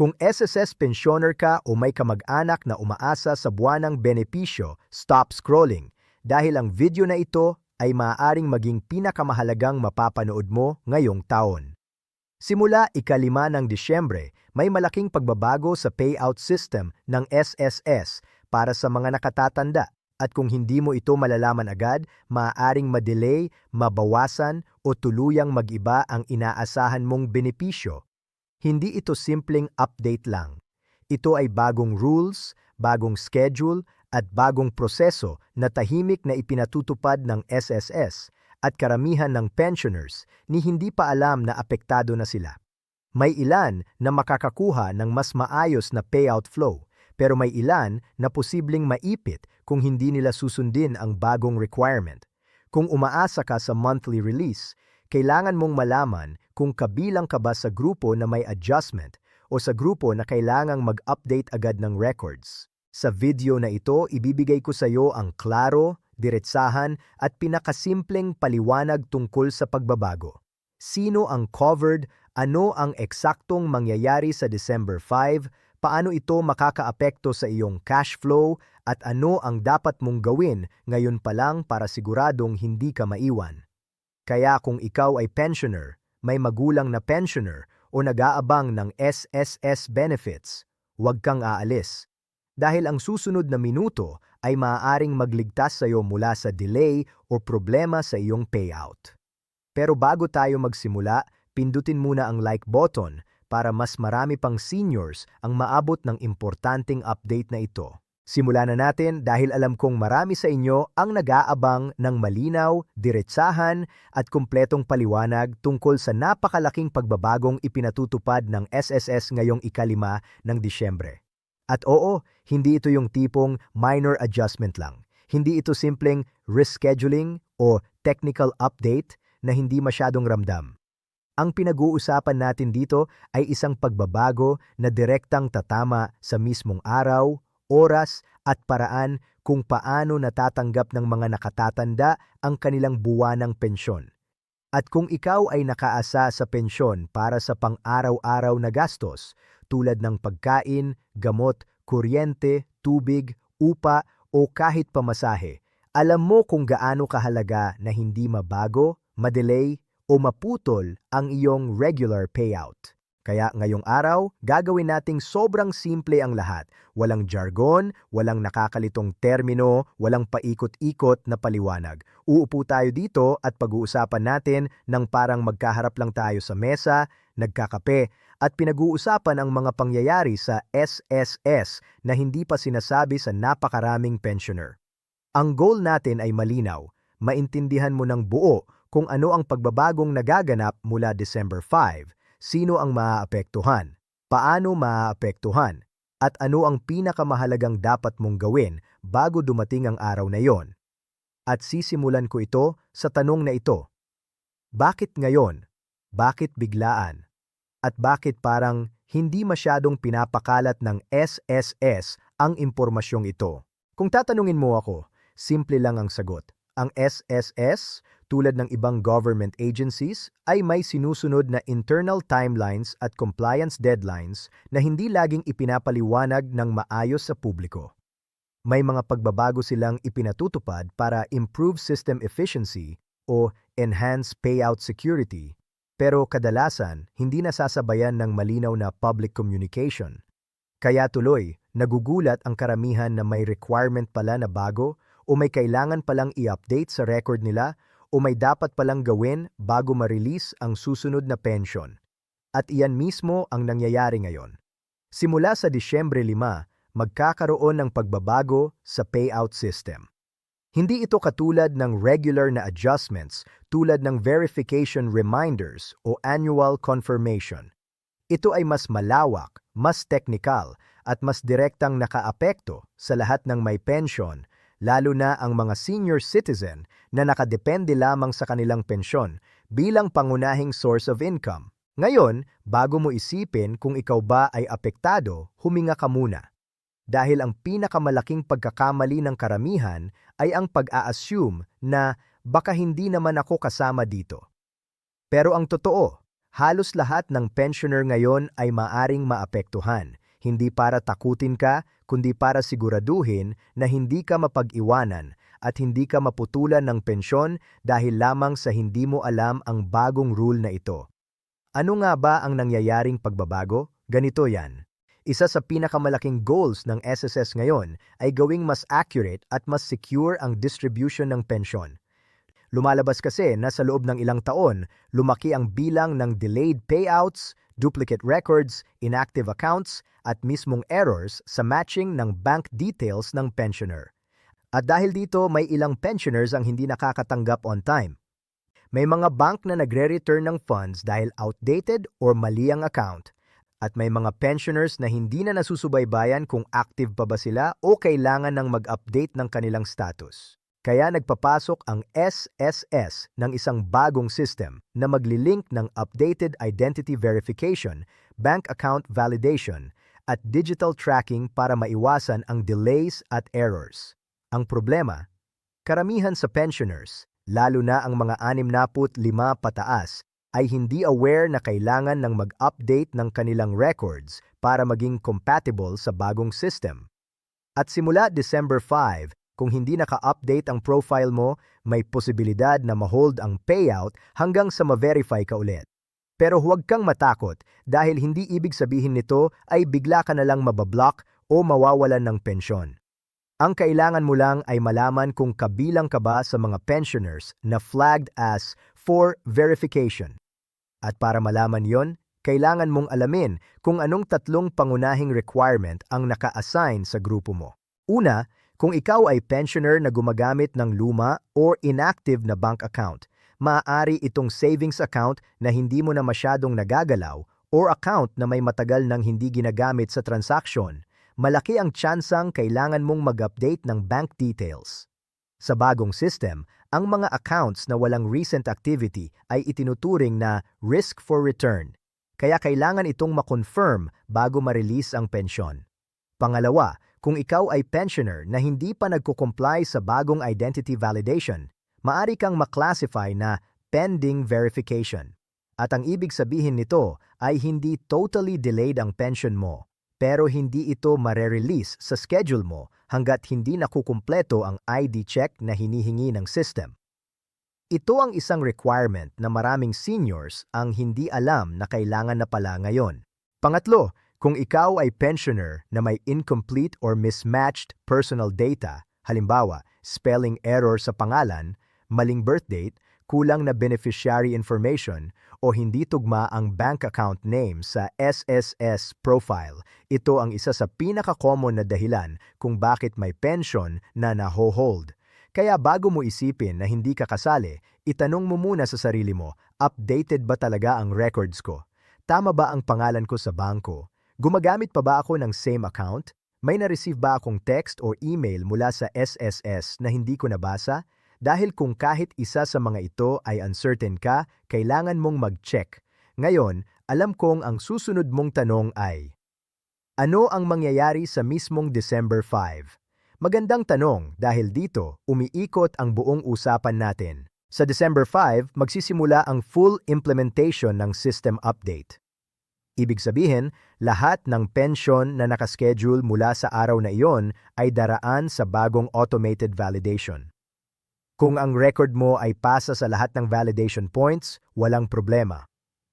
Kung SSS pensioner ka o may kamag-anak na umaasa sa buwanang benepisyo, stop scrolling dahil ang video na ito ay maaaring maging pinakamahalagang mapapanood mo ngayong taon. Simula ikalima ng Disyembre, may malaking pagbabago sa payout system ng SSS para sa mga nakatatanda at kung hindi mo ito malalaman agad, maaaring madelay, mabawasan o tuluyang mag-iba ang inaasahan mong benepisyo. Hindi ito simpleng update lang. Ito ay bagong rules, bagong schedule at bagong proseso na tahimik na ipinatutupad ng SSS at karamihan ng pensioners ni hindi pa alam na apektado na sila. May ilan na makakakuha ng mas maayos na payout flow, pero may ilan na posibleng maipit kung hindi nila susundin ang bagong requirement. Kung umaasa ka sa monthly release, kailangan mong malaman kung kabilang ka ba sa grupo na may adjustment o sa grupo na kailangang mag-update agad ng records. Sa video na ito, ibibigay ko sa iyo ang klaro, diretsahan at pinakasimpleng paliwanag tungkol sa pagbabago. Sino ang covered, ano ang eksaktong mangyayari sa December 5, paano ito makakaapekto sa iyong cash flow, at ano ang dapat mong gawin ngayon pa lang para siguradong hindi ka maiwan. Kaya kung ikaw ay pensioner, may magulang na pensioner o nag-aabang ng SSS benefits, huwag kang aalis. Dahil ang susunod na minuto ay maaaring magligtas sa iyo mula sa delay o problema sa iyong payout. Pero bago tayo magsimula, pindutin muna ang like button para mas marami pang seniors ang maabot ng importanteng update na ito. Simulan na natin dahil alam kong marami sa inyo ang nag-aabang ng malinaw, diretsahan at kumpletong paliwanag tungkol sa napakalaking pagbabagong ipinatutupad ng SSS ngayong ikalima ng Disyembre. At oo, hindi ito yung tipong minor adjustment lang. Hindi ito simpleng rescheduling o technical update na hindi masyadong ramdam. Ang pinag-uusapan natin dito ay isang pagbabago na direktang tatama sa mismong araw, oras at paraan kung paano natatanggap ng mga nakatatanda ang kanilang buwanang pensyon. At kung ikaw ay nakaasa sa pensyon para sa pang-araw-araw na gastos tulad ng pagkain, gamot, kuryente, tubig, upa o kahit pamasahe, alam mo kung gaano kahalaga na hindi mabago, madelay o maputol ang iyong regular payout. Kaya ngayong araw, gagawin nating sobrang simple ang lahat. Walang jargon, walang nakakalitong termino, walang paikot-ikot na paliwanag. Uupo tayo dito at pag-uusapan natin ng parang magkaharap lang tayo sa mesa, nagkakape, at pinag-uusapan ang mga pangyayari sa SSS na hindi pa sinasabi sa napakaraming pensioner. Ang goal natin ay malinaw, maintindihan mo ng buo kung ano ang pagbabagong nagaganap mula December 5 sino ang maaapektuhan, paano maaapektuhan, at ano ang pinakamahalagang dapat mong gawin bago dumating ang araw na iyon. At sisimulan ko ito sa tanong na ito. Bakit ngayon? Bakit biglaan? At bakit parang hindi masyadong pinapakalat ng SSS ang impormasyong ito? Kung tatanungin mo ako, simple lang ang sagot. Ang SSS tulad ng ibang government agencies, ay may sinusunod na internal timelines at compliance deadlines na hindi laging ipinapaliwanag ng maayos sa publiko. May mga pagbabago silang ipinatutupad para improve system efficiency o enhance payout security, pero kadalasan hindi nasasabayan ng malinaw na public communication. Kaya tuloy, nagugulat ang karamihan na may requirement pala na bago o may kailangan palang i-update sa record nila o may dapat palang gawin bago ma-release ang susunod na pension. At iyan mismo ang nangyayari ngayon. Simula sa Disyembre 5, magkakaroon ng pagbabago sa payout system. Hindi ito katulad ng regular na adjustments tulad ng verification reminders o annual confirmation. Ito ay mas malawak, mas technical, at mas direktang nakaapekto sa lahat ng may pension lalo na ang mga senior citizen na nakadepende lamang sa kanilang pensyon bilang pangunahing source of income. Ngayon, bago mo isipin kung ikaw ba ay apektado, huminga ka muna. Dahil ang pinakamalaking pagkakamali ng karamihan ay ang pag-a-assume na baka hindi naman ako kasama dito. Pero ang totoo, halos lahat ng pensioner ngayon ay maaring maapektuhan. Hindi para takutin ka, kundi para siguraduhin na hindi ka mapag-iwanan at hindi ka maputulan ng pensyon dahil lamang sa hindi mo alam ang bagong rule na ito. Ano nga ba ang nangyayaring pagbabago? Ganito yan. Isa sa pinakamalaking goals ng SSS ngayon ay gawing mas accurate at mas secure ang distribution ng pensyon. Lumalabas kasi na sa loob ng ilang taon, lumaki ang bilang ng delayed payouts, duplicate records, inactive accounts, at mismong errors sa matching ng bank details ng pensioner. At dahil dito, may ilang pensioners ang hindi nakakatanggap on time. May mga bank na nagre-return ng funds dahil outdated or mali ang account. At may mga pensioners na hindi na nasusubaybayan kung active pa ba sila o kailangan ng mag-update ng kanilang status. Kaya nagpapasok ang SSS ng isang bagong system na maglilink ng updated identity verification, bank account validation, at digital tracking para maiwasan ang delays at errors. Ang problema, karamihan sa pensioners, lalo na ang mga 65 pataas, ay hindi aware na kailangan ng mag-update ng kanilang records para maging compatible sa bagong system. At simula December 5, kung hindi naka-update ang profile mo, may posibilidad na ma-hold ang payout hanggang sa ma-verify ka ulit. Pero huwag kang matakot dahil hindi ibig sabihin nito ay bigla ka na lang mabablock o mawawalan ng pensyon. Ang kailangan mo lang ay malaman kung kabilang ka ba sa mga pensioners na flagged as for verification. At para malaman yon, kailangan mong alamin kung anong tatlong pangunahing requirement ang naka-assign sa grupo mo. Una, kung ikaw ay pensioner na gumagamit ng luma or inactive na bank account, maaari itong savings account na hindi mo na masyadong nagagalaw or account na may matagal nang hindi ginagamit sa transaksyon, malaki ang tsansang kailangan mong mag-update ng bank details. Sa bagong system, ang mga accounts na walang recent activity ay itinuturing na risk for return, kaya kailangan itong makonfirm bago ma-release ang pensyon. Pangalawa, kung ikaw ay pensioner na hindi pa nagko-comply sa bagong identity validation, maari kang maklasify na pending verification. At ang ibig sabihin nito ay hindi totally delayed ang pension mo, pero hindi ito mare-release sa schedule mo hanggat hindi nakukumpleto ang ID check na hinihingi ng system. Ito ang isang requirement na maraming seniors ang hindi alam na kailangan na pala ngayon. Pangatlo, kung ikaw ay pensioner na may incomplete or mismatched personal data, halimbawa, spelling error sa pangalan, maling birth date, kulang na beneficiary information, o hindi tugma ang bank account name sa SSS profile, ito ang isa sa pinaka-common na dahilan kung bakit may pension na naho-hold. Kaya bago mo isipin na hindi ka kasali, itanong mo muna sa sarili mo, updated ba talaga ang records ko? Tama ba ang pangalan ko sa bangko? Gumagamit pa ba ako ng same account? May na-receive ba akong text or email mula sa SSS na hindi ko nabasa? Dahil kung kahit isa sa mga ito ay uncertain ka, kailangan mong mag-check. Ngayon, alam kong ang susunod mong tanong ay, Ano ang mangyayari sa mismong December 5? Magandang tanong dahil dito umiikot ang buong usapan natin. Sa December 5, magsisimula ang full implementation ng system update. Ibig sabihin, lahat ng pension na nakaschedule mula sa araw na iyon ay daraan sa bagong automated validation. Kung ang record mo ay pasa sa lahat ng validation points, walang problema.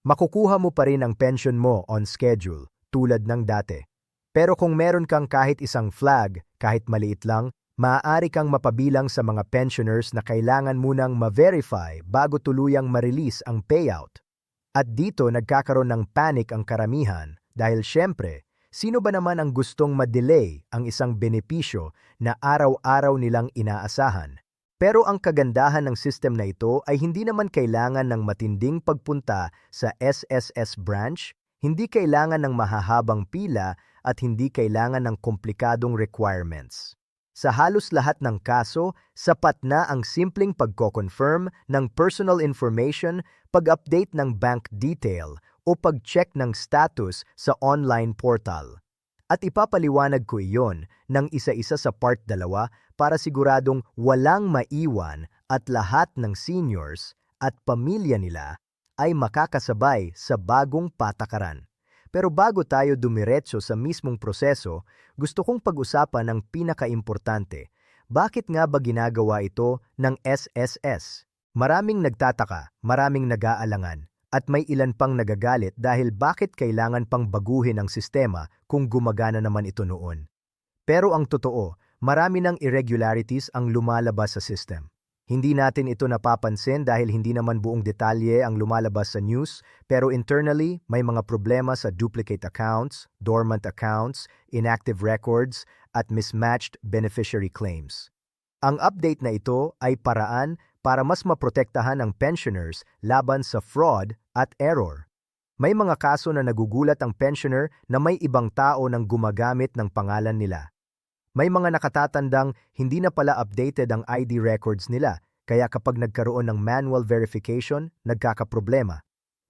Makukuha mo pa rin ang pension mo on schedule, tulad ng dati. Pero kung meron kang kahit isang flag, kahit maliit lang, maaari kang mapabilang sa mga pensioners na kailangan munang ma-verify bago tuluyang ma-release ang payout. At dito nagkakaroon ng panic ang karamihan dahil syempre, sino ba naman ang gustong ma-delay ang isang benepisyo na araw-araw nilang inaasahan? Pero ang kagandahan ng system na ito ay hindi naman kailangan ng matinding pagpunta sa SSS branch, hindi kailangan ng mahahabang pila at hindi kailangan ng komplikadong requirements. Sa halos lahat ng kaso, sapat na ang simpleng pagko-confirm ng personal information, pag-update ng bank detail o pag-check ng status sa online portal. At ipapaliwanag ko iyon ng isa-isa sa part dalawa para siguradong walang maiwan at lahat ng seniors at pamilya nila ay makakasabay sa bagong patakaran. Pero bago tayo dumiretso sa mismong proseso, gusto kong pag-usapan ang pinakaimportante. Bakit nga ba ginagawa ito ng SSS? Maraming nagtataka, maraming nag-aalangan, at may ilan pang nagagalit dahil bakit kailangan pang baguhin ang sistema kung gumagana naman ito noon. Pero ang totoo, marami ng irregularities ang lumalabas sa system. Hindi natin ito napapansin dahil hindi naman buong detalye ang lumalabas sa news, pero internally may mga problema sa duplicate accounts, dormant accounts, inactive records, at mismatched beneficiary claims. Ang update na ito ay paraan para mas maprotektahan ang pensioners laban sa fraud at error. May mga kaso na nagugulat ang pensioner na may ibang tao nang gumagamit ng pangalan nila. May mga nakatatandang hindi na pala updated ang ID records nila, kaya kapag nagkaroon ng manual verification, nagkakaproblema.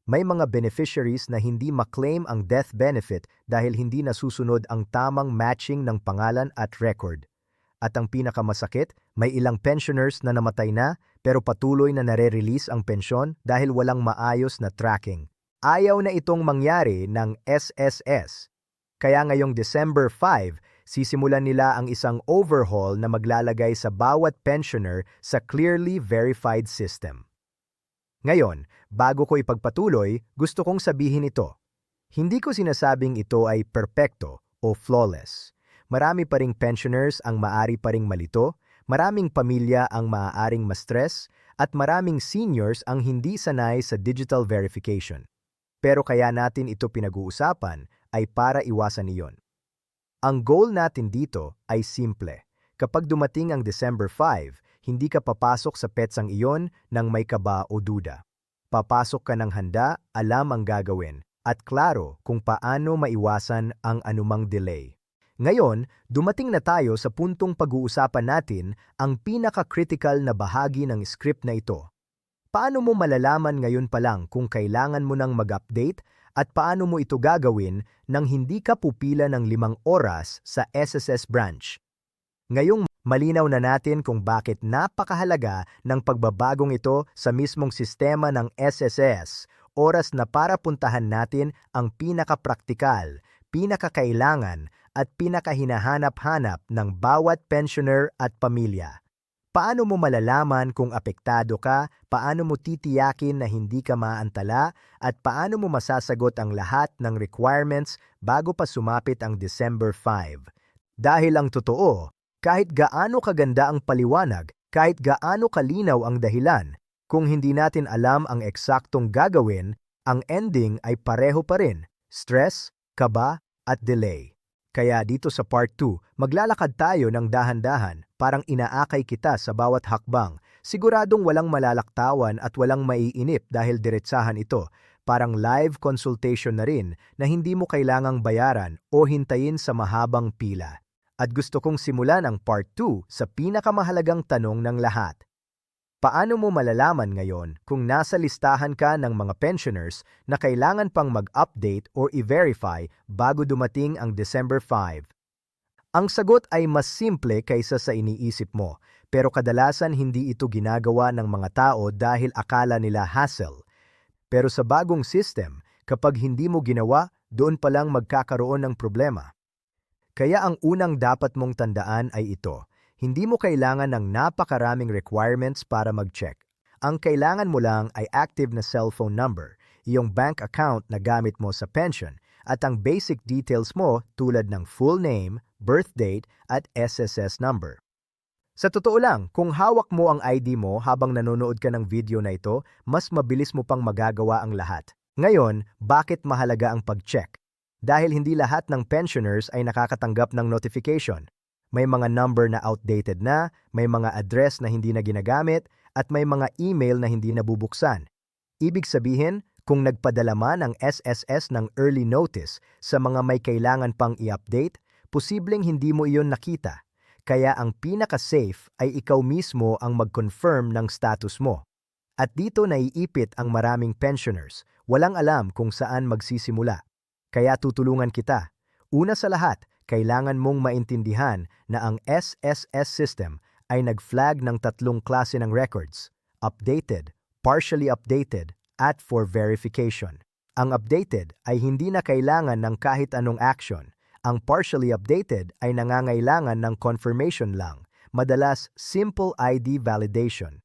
May mga beneficiaries na hindi maklaim ang death benefit dahil hindi nasusunod ang tamang matching ng pangalan at record. At ang pinakamasakit, may ilang pensioners na namatay na pero patuloy na nare-release ang pensyon dahil walang maayos na tracking. Ayaw na itong mangyari ng SSS. Kaya ngayong December 5, sisimulan nila ang isang overhaul na maglalagay sa bawat pensioner sa clearly verified system. Ngayon, bago ko ipagpatuloy, gusto kong sabihin ito. Hindi ko sinasabing ito ay perpekto o flawless. Marami pa ring pensioners ang maari pa ring malito, maraming pamilya ang maaaring ma-stress, at maraming seniors ang hindi sanay sa digital verification. Pero kaya natin ito pinag-uusapan ay para iwasan iyon. Ang goal natin dito ay simple. Kapag dumating ang December 5, hindi ka papasok sa petsang iyon nang may kaba o duda. Papasok ka ng handa, alam ang gagawin, at klaro kung paano maiwasan ang anumang delay. Ngayon, dumating na tayo sa puntong pag-uusapan natin ang pinaka-critical na bahagi ng script na ito. Paano mo malalaman ngayon pa lang kung kailangan mo nang mag-update at paano mo ito gagawin nang hindi ka pupila ng limang oras sa SSS branch. Ngayong malinaw na natin kung bakit napakahalaga ng pagbabagong ito sa mismong sistema ng SSS, oras na para puntahan natin ang pinakapraktikal, pinakakailangan at pinakahinahanap-hanap ng bawat pensioner at pamilya. Paano mo malalaman kung apektado ka, paano mo titiyakin na hindi ka maantala, at paano mo masasagot ang lahat ng requirements bago pa sumapit ang December 5? Dahil ang totoo, kahit gaano kaganda ang paliwanag, kahit gaano kalinaw ang dahilan, kung hindi natin alam ang eksaktong gagawin, ang ending ay pareho pa rin, stress, kaba, at delay. Kaya dito sa part 2, maglalakad tayo ng dahan-dahan, parang inaakay kita sa bawat hakbang. Siguradong walang malalaktawan at walang maiinip dahil diretsahan ito. Parang live consultation na rin na hindi mo kailangang bayaran o hintayin sa mahabang pila. At gusto kong simulan ang part 2 sa pinakamahalagang tanong ng lahat. Paano mo malalaman ngayon kung nasa listahan ka ng mga pensioners na kailangan pang mag-update or i-verify bago dumating ang December 5? Ang sagot ay mas simple kaysa sa iniisip mo, pero kadalasan hindi ito ginagawa ng mga tao dahil akala nila hassle. Pero sa bagong system, kapag hindi mo ginawa, doon pa lang magkakaroon ng problema. Kaya ang unang dapat mong tandaan ay ito hindi mo kailangan ng napakaraming requirements para mag-check. Ang kailangan mo lang ay active na cellphone number, iyong bank account na gamit mo sa pension, at ang basic details mo tulad ng full name, birth date, at SSS number. Sa totoo lang, kung hawak mo ang ID mo habang nanonood ka ng video na ito, mas mabilis mo pang magagawa ang lahat. Ngayon, bakit mahalaga ang pag-check? Dahil hindi lahat ng pensioners ay nakakatanggap ng notification. May mga number na outdated na, may mga address na hindi na ginagamit, at may mga email na hindi nabubuksan. Ibig sabihin, kung nagpadala man ang SSS ng early notice sa mga may kailangan pang i-update, posibleng hindi mo iyon nakita. Kaya ang pinaka-safe ay ikaw mismo ang mag-confirm ng status mo. At dito naiipit ang maraming pensioners, walang alam kung saan magsisimula. Kaya tutulungan kita. Una sa lahat, kailangan mong maintindihan na ang SSS system ay nag-flag ng tatlong klase ng records, updated, partially updated, at for verification. Ang updated ay hindi na kailangan ng kahit anong action. Ang partially updated ay nangangailangan ng confirmation lang, madalas simple ID validation.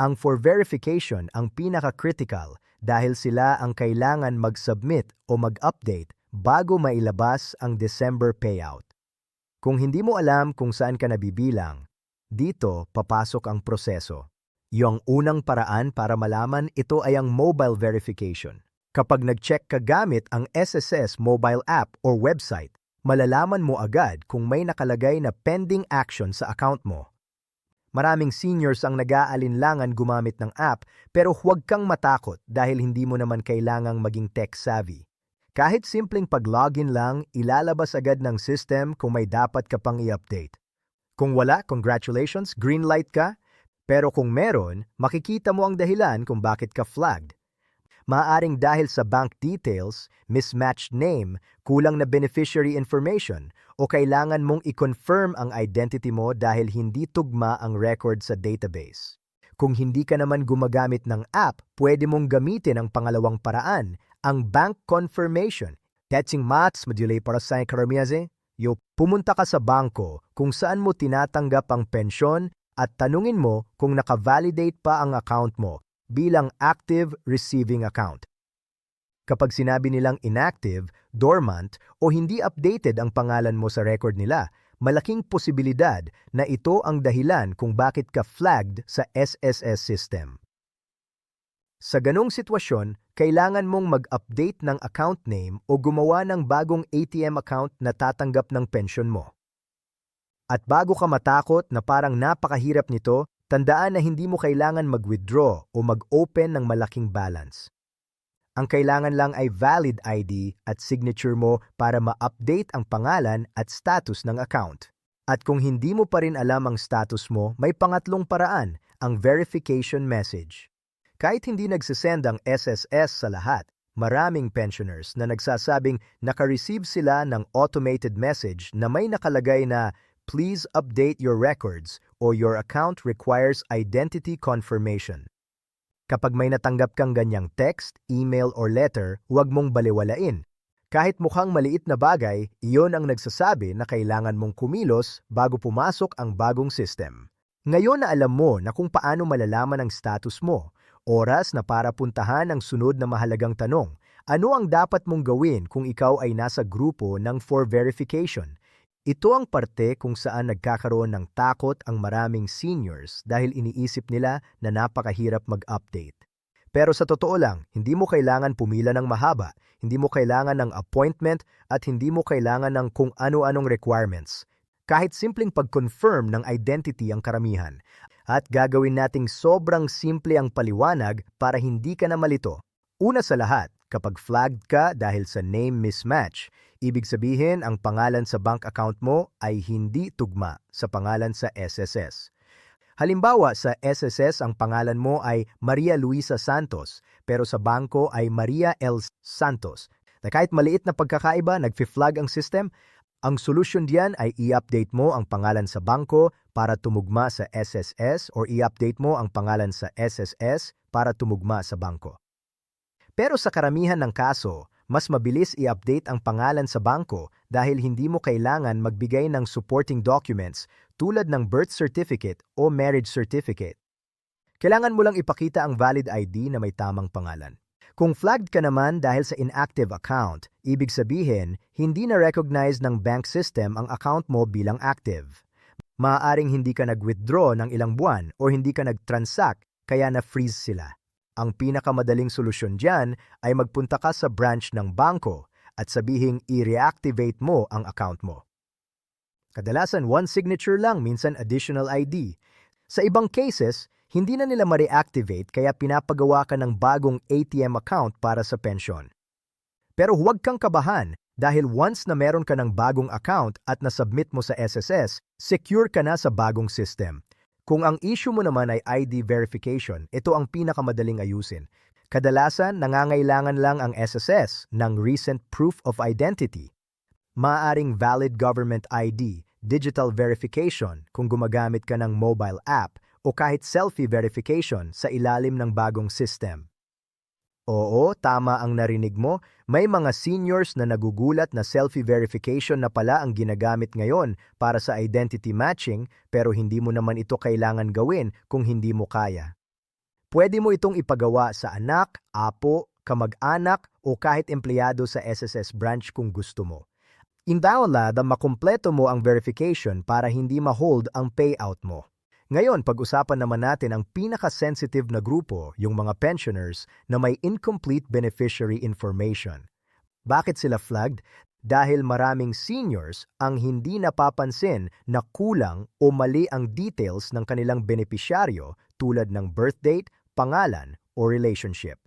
Ang for verification ang pinaka-critical dahil sila ang kailangan mag-submit o mag-update bago mailabas ang December payout. Kung hindi mo alam kung saan ka nabibilang, dito papasok ang proseso. Yung unang paraan para malaman ito ay ang mobile verification. Kapag nag-check ka gamit ang SSS mobile app or website, malalaman mo agad kung may nakalagay na pending action sa account mo. Maraming seniors ang nag-aalinlangan gumamit ng app pero huwag kang matakot dahil hindi mo naman kailangang maging tech-savvy. Kahit simpleng pag-login lang, ilalabas agad ng system kung may dapat ka pang i-update. Kung wala, congratulations, green light ka. Pero kung meron, makikita mo ang dahilan kung bakit ka flagged. Maaring dahil sa bank details, mismatched name, kulang na beneficiary information, o kailangan mong i-confirm ang identity mo dahil hindi tugma ang record sa database. Kung hindi ka naman gumagamit ng app, pwede mong gamitin ang pangalawang paraan, ang bank confirmation. Catching mats module para sa karamiyaze, yo pumunta ka sa bangko kung saan mo tinatanggap ang pensyon at tanungin mo kung naka-validate pa ang account mo bilang active receiving account. Kapag sinabi nilang inactive, dormant o hindi updated ang pangalan mo sa record nila, malaking posibilidad na ito ang dahilan kung bakit ka flagged sa SSS system. Sa ganong sitwasyon, kailangan mong mag-update ng account name o gumawa ng bagong ATM account na tatanggap ng pensyon mo. At bago ka matakot na parang napakahirap nito, Tandaan na hindi mo kailangan mag-withdraw o mag-open ng malaking balance. Ang kailangan lang ay valid ID at signature mo para ma-update ang pangalan at status ng account. At kung hindi mo pa rin alam ang status mo, may pangatlong paraan, ang verification message. Kahit hindi nagsisend ang SSS sa lahat, maraming pensioners na nagsasabing naka-receive sila ng automated message na may nakalagay na please update your records or your account requires identity confirmation. Kapag may natanggap kang ganyang text, email or letter, huwag mong baliwalain. Kahit mukhang maliit na bagay, iyon ang nagsasabi na kailangan mong kumilos bago pumasok ang bagong system. Ngayon na alam mo na kung paano malalaman ang status mo, oras na para puntahan ang sunod na mahalagang tanong, ano ang dapat mong gawin kung ikaw ay nasa grupo ng for verification ito ang parte kung saan nagkakaroon ng takot ang maraming seniors dahil iniisip nila na napakahirap mag-update. Pero sa totoo lang, hindi mo kailangan pumila ng mahaba, hindi mo kailangan ng appointment at hindi mo kailangan ng kung ano-anong requirements. Kahit simpleng pag-confirm ng identity ang karamihan. At gagawin nating sobrang simple ang paliwanag para hindi ka na malito. Una sa lahat, kapag flagged ka dahil sa name mismatch, Ibig sabihin, ang pangalan sa bank account mo ay hindi tugma sa pangalan sa SSS. Halimbawa, sa SSS ang pangalan mo ay Maria Luisa Santos, pero sa bangko ay Maria L. Santos. Na kahit maliit na pagkakaiba, nag-flag ang system, ang solusyon diyan ay i-update mo ang pangalan sa bangko para tumugma sa SSS or i-update mo ang pangalan sa SSS para tumugma sa bangko. Pero sa karamihan ng kaso, mas mabilis i-update ang pangalan sa bangko dahil hindi mo kailangan magbigay ng supporting documents tulad ng birth certificate o marriage certificate. Kailangan mo lang ipakita ang valid ID na may tamang pangalan. Kung flagged ka naman dahil sa inactive account, ibig sabihin, hindi na recognize ng bank system ang account mo bilang active. Maaaring hindi ka nag-withdraw ng ilang buwan o hindi ka nag-transact kaya na-freeze sila. Ang pinakamadaling solusyon dyan ay magpunta ka sa branch ng bangko at sabihing i-reactivate mo ang account mo. Kadalasan one signature lang, minsan additional ID. Sa ibang cases, hindi na nila ma-reactivate kaya pinapagawa ka ng bagong ATM account para sa pensyon. Pero huwag kang kabahan dahil once na meron ka ng bagong account at nasubmit mo sa SSS, secure ka na sa bagong system kung ang issue mo naman ay ID verification, ito ang pinakamadaling ayusin. Kadalasan, nangangailangan lang ang SSS ng Recent Proof of Identity. Maaring valid government ID, digital verification kung gumagamit ka ng mobile app o kahit selfie verification sa ilalim ng bagong system. Oo, tama ang narinig mo. May mga seniors na nagugulat na selfie verification na pala ang ginagamit ngayon para sa identity matching pero hindi mo naman ito kailangan gawin kung hindi mo kaya. Pwede mo itong ipagawa sa anak, apo, kamag-anak o kahit empleyado sa SSS branch kung gusto mo. Indawala na makumpleto mo ang verification para hindi ma-hold ang payout mo. Ngayon, pag-usapan naman natin ang pinaka-sensitive na grupo, yung mga pensioners na may incomplete beneficiary information. Bakit sila flagged? Dahil maraming seniors ang hindi napapansin na kulang o mali ang details ng kanilang benepisyaryo tulad ng birth date, pangalan o relationship.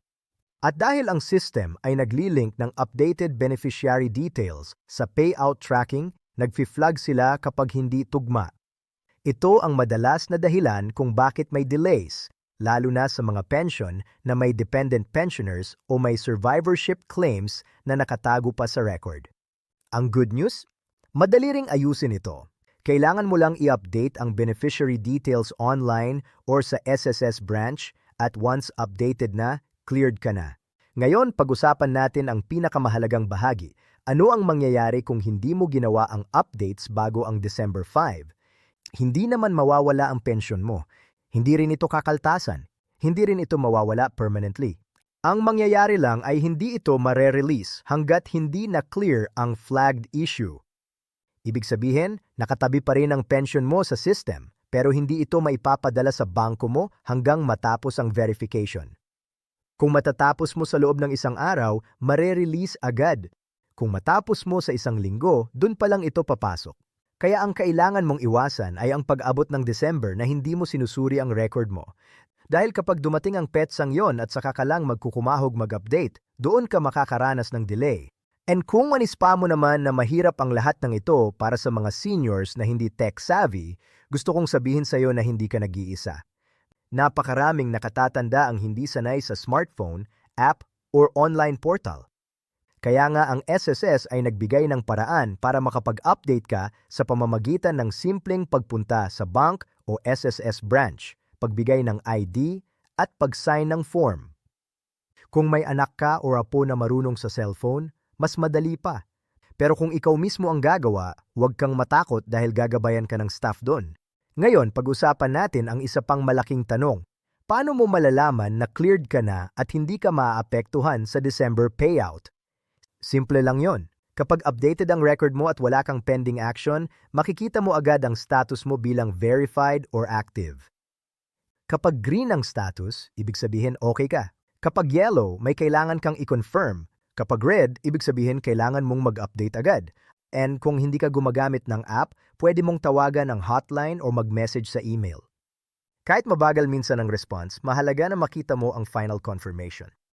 At dahil ang system ay nagli-link ng updated beneficiary details sa payout tracking, nagfi-flag sila kapag hindi tugma. Ito ang madalas na dahilan kung bakit may delays, lalo na sa mga pension na may dependent pensioners o may survivorship claims na nakatago pa sa record. Ang good news? Madali ring ayusin ito. Kailangan mo lang i-update ang beneficiary details online or sa SSS branch at once updated na, cleared ka na. Ngayon, pag-usapan natin ang pinakamahalagang bahagi. Ano ang mangyayari kung hindi mo ginawa ang updates bago ang December 5? Hindi naman mawawala ang pensyon mo. Hindi rin ito kakaltasan. Hindi rin ito mawawala permanently. Ang mangyayari lang ay hindi ito mare-release hanggat hindi na clear ang flagged issue. Ibig sabihin, nakatabi pa rin ang pension mo sa system pero hindi ito maipapadala sa bangko mo hanggang matapos ang verification. Kung matatapos mo sa loob ng isang araw, mare-release agad. Kung matapos mo sa isang linggo, dun pa lang ito papasok. Kaya ang kailangan mong iwasan ay ang pag-abot ng December na hindi mo sinusuri ang record mo. Dahil kapag dumating ang petsang yon at saka ka lang magkukumahog mag-update, doon ka makakaranas ng delay. And kung manispa mo naman na mahirap ang lahat ng ito para sa mga seniors na hindi tech-savvy, gusto kong sabihin sa iyo na hindi ka nag-iisa. Napakaraming nakatatanda ang hindi sanay sa smartphone, app, or online portal. Kaya nga ang SSS ay nagbigay ng paraan para makapag-update ka sa pamamagitan ng simpleng pagpunta sa bank o SSS branch, pagbigay ng ID, at pag-sign ng form. Kung may anak ka o apo na marunong sa cellphone, mas madali pa. Pero kung ikaw mismo ang gagawa, huwag kang matakot dahil gagabayan ka ng staff doon. Ngayon, pag-usapan natin ang isa pang malaking tanong. Paano mo malalaman na cleared ka na at hindi ka maaapektuhan sa December payout? Simple lang yon. Kapag updated ang record mo at wala kang pending action, makikita mo agad ang status mo bilang verified or active. Kapag green ang status, ibig sabihin okay ka. Kapag yellow, may kailangan kang i-confirm. Kapag red, ibig sabihin kailangan mong mag-update agad. And kung hindi ka gumagamit ng app, pwede mong tawagan ang hotline o mag-message sa email. Kahit mabagal minsan ang response, mahalaga na makita mo ang final confirmation.